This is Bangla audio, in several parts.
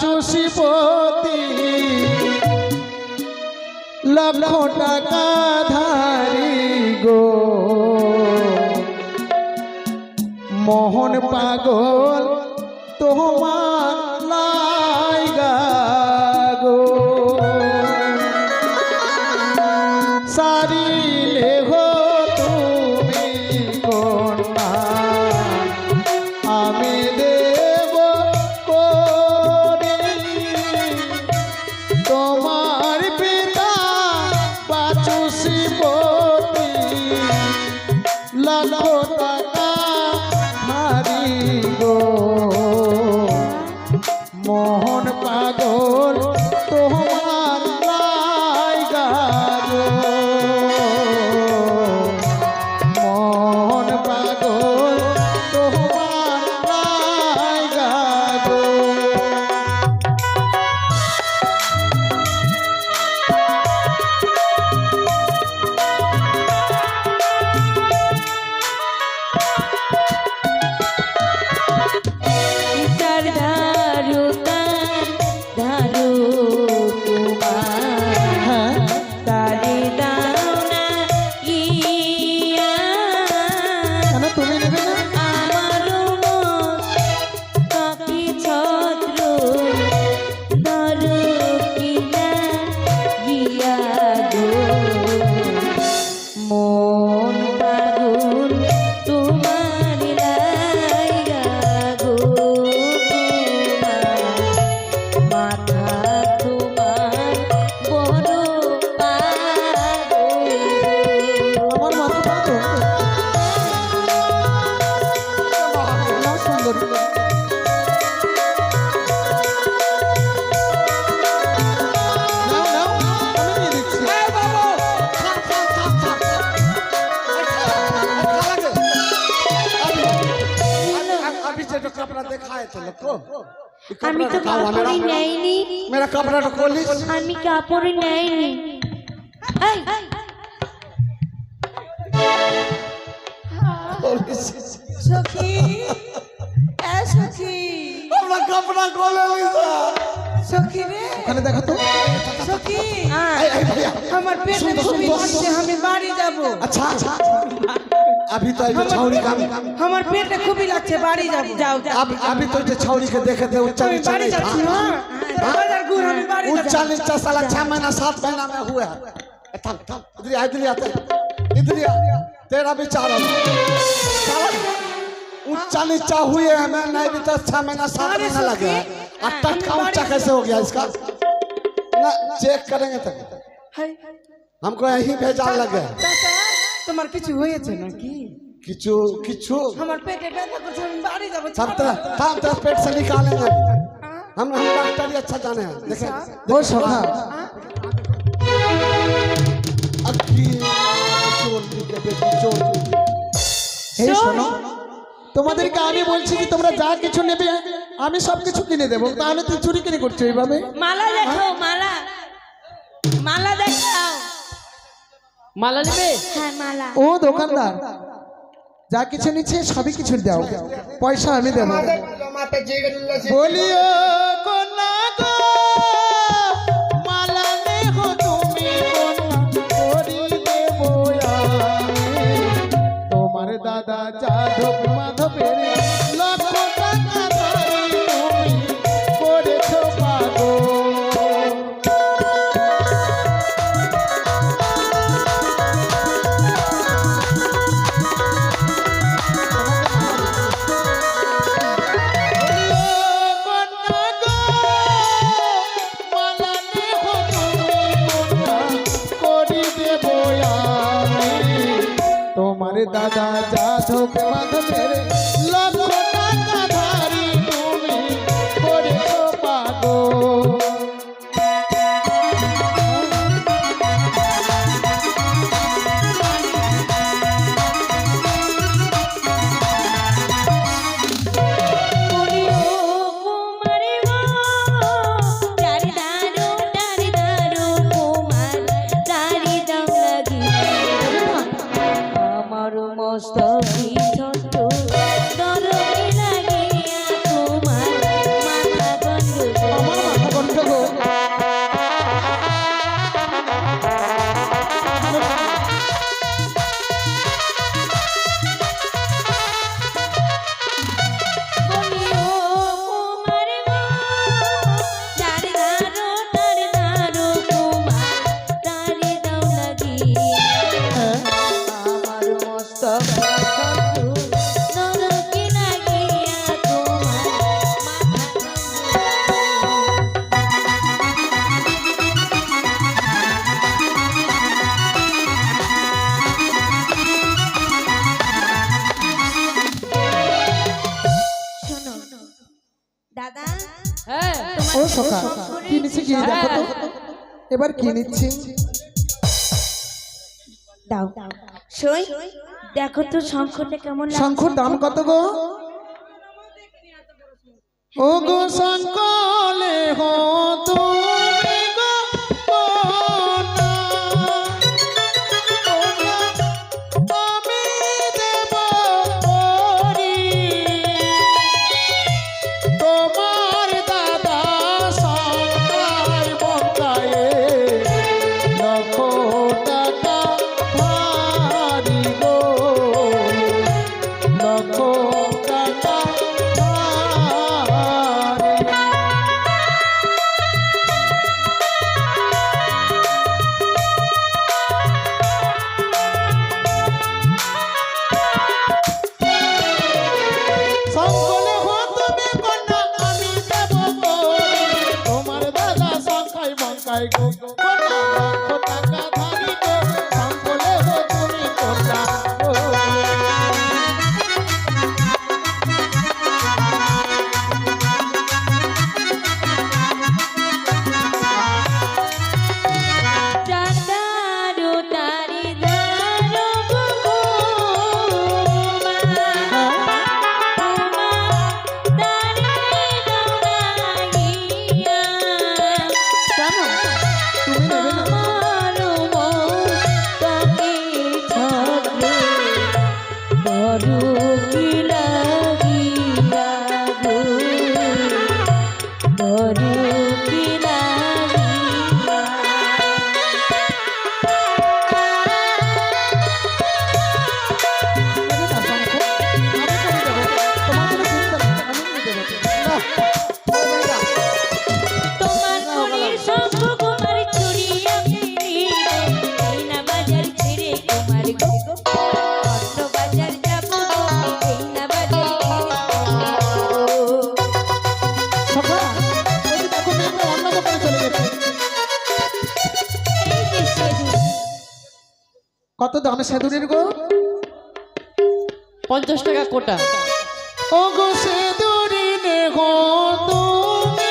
বাচুষিপতি লক্ষ টাকা ধারি গো। মোহন পাগল তোমার লাইগা গো সারিলে গো মোহন পাগল তুমি নেবে कपड़ा दिखाए थे लोग को ये আমি कपड़ा তো दिखाओ কাপড়ই मेरा নেইনি मेरा कपड़ा तो खोली আমি কাপড়ই নেইনি এই, সখী এ সখী अपना कपड़ा खोले लिसा সখী রে ওখানে দেখো তো সখী ए ए भैया আমার পেটে খুবই লাগছে আমি বাড়ি যাব अच्छा अच्छा अभी तो आई छौरी काम हमर पेट के खूबी लागछे बाड़ी जाओ जाओ अब अभी तो जे छौरी के देखे थे उच्च नीचा बाड़ी हाँ हाँ। बाज़ार गुर हम बाड़ी उच्चा नीचा साला 6 महीना 7 महीना में हुए है थम थम इधर आ इधर आते इधर आ तेरा विचार साला ऊँचा चा हुए हमें नहीं भी तो छह महीना सात महीना लगे अब तक टटका ऊँचा कैसे हो गया इसका? ना चेक करेंगे तो हमको यही भेजा लग गया তোমার কিছু হয়েছে নাকি किचु किचु আমার পেটে ব্যথা করছে আমি বাড়ি যাব सब तरह हम तरह पेट से निकालेंगे हम हम डॉक्टर ही अच्छा जाने हैं देखें ও সখা अक्की चोर के बेटी चोर এই শোনো তোমাদেরকে আমি বলছি কি তোমরা যা কিছু নেবে আমি সব কিছু কিনে দেবো তাহলে তুই চুরি কিনে করছো এইভাবে মালা দেখো মালা মালা দেখাও মালা নেবে? হ্যাঁ মালা। ও দোকানদার। যা কিছু নিচ্ছে সবই কিছু দাও। পয়সা আমি দেবো। বলিও কন্যা দাদা যাদব দাদা যাদব মাধবের ও সখা কি নিচ্ছি কি দেখো তো। এবার কি নিচ্ছি? দাও। সই দেখো তো শঙ্খটা কেমন লাগছে। শঙ্খর দাম কত গো? ও গো শঙ্কলে। traigo কত দামে সেদুরের গো? পঞ্চাশ টাকা কোটা। ও গো গো তুমি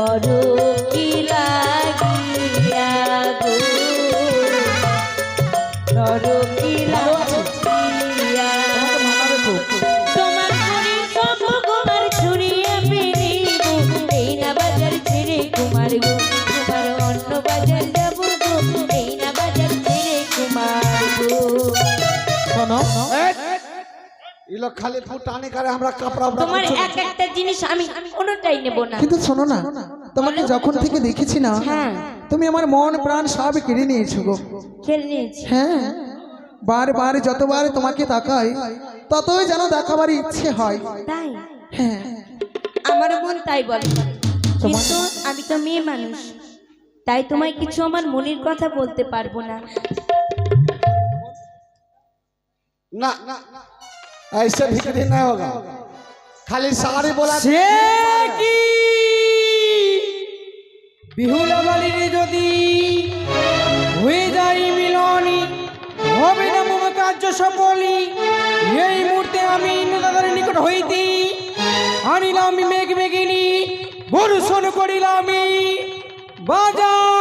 ধরো কি লাগিয়া গো? ধরো কি লাগিয়া তোমার মনে সব কুমার ছড়িয়ে বেরিব এই না বাজার ছেড়ে কুমার গো তোমার অন্য বাজার যাব গো। এই না বাজার ছেড়ে কুমার গো। শোনো ইলো খালি ফুটানি করে আমরা কাপড়া তোমার এক একটা জিনিস আমি কোনোটাই নেব না। কিন্তু শোনো না তোমাকে যখন থেকে দেখেছি না হ্যাঁ। তুমি আমার মন প্রাণ সব কেড়ে নিয়েছো গো। নিয়েছি। হ্যাঁ। বারবার যতবার তোমাকে তাকাই ততই যেন দেখাবার ইচ্ছে হয়। তাই? হ্যাঁ। আমার মন তাই বলে। কিন্তু আমি তো মেয়ে মানুষ তাই তোমায় কিছু আমার মনের কথা বলতে পারব না। ना ऐसे बिक्री नहीं होगा खाली साड़ी बोला সে কি বিহুলা বাড়ির যদি হয়ে যায় মিলনি হবে না মম কার্য সফলি এই মুহূর্তে আমি ইন্দ্রদাদার নিকট হইতে আনিলাম মেঘ মেঘিনী বর্ষণ করিলাম বাজার